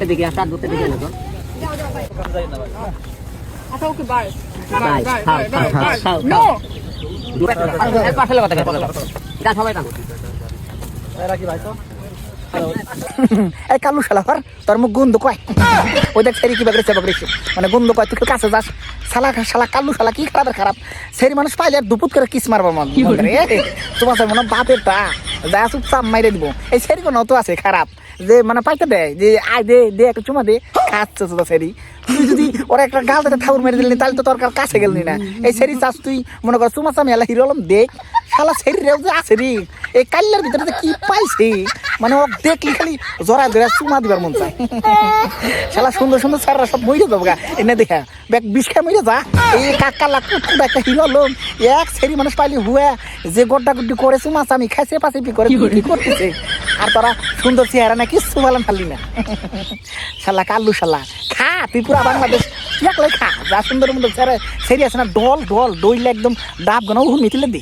দেখি দেখি না আচ্ছা okay bye bye, bye bye bye খাও, বাই খাও, নো এটা সবাই টানো এই কালু শালা হর তোর মুখ গন্ধ কয়? ওই দেখ সেরি কি বাগড়ে মানে গন্ধ কয় তুই কাছে যাস। শালা শালা কালু শালা কি খারাপ খারাপ? সেরি মানুষ পাইলে আর দুপুত করে কিস মারবার মন। রে তোমার সাথে মনে হয় বাপের তা যা চুপচাপ মাইরে দিব। এই সেরি কোনো তো আছে, খারাপ। যে মানে পাইতে দেয় যে আয় দে দে একটা চুমা দে। খাচ্ছে তো সেরি তুই যদি ওরা একটা গাল দিতে ঠাউর মেরে দিলি, তাহলে তো তোর কাছে গেলি না। এই সেরি চাষ তুই, মনে কর চুমা চামি এলা হিরো আলম দেখ শালা সেরি রেও যে আছে রে। এই কাল্লার ভিতরে যে কি পাইছে। মানে ও দেখলি খালি জরা ধরে চুমা দিবার মন চায়। শালা সুন্দর সুন্দর স্যাররা সব মরে যাব গা এনে দেখা। ব্যাগ বিষ খায় মরে যা। এই কাকা লাগ একটা হিরো লোক এক সেরি মানুষ পাইলি হুয়া যে গোড্ডা গুড্ডি করে চুমা চামি খাইছে পাশে করে কি করতেছে। আর তোরা সুন্দর চেহারা না কিচ্ছু পারলি না। শালা কাল্লু শালা। খা তুই পুরা বাংলাদেশ। একলাই খা যা সুন্দর সুন্দর চেহারা। সেরি আছে না ডল ডল দইলে একদম ডাব গানা মিটিলে দি।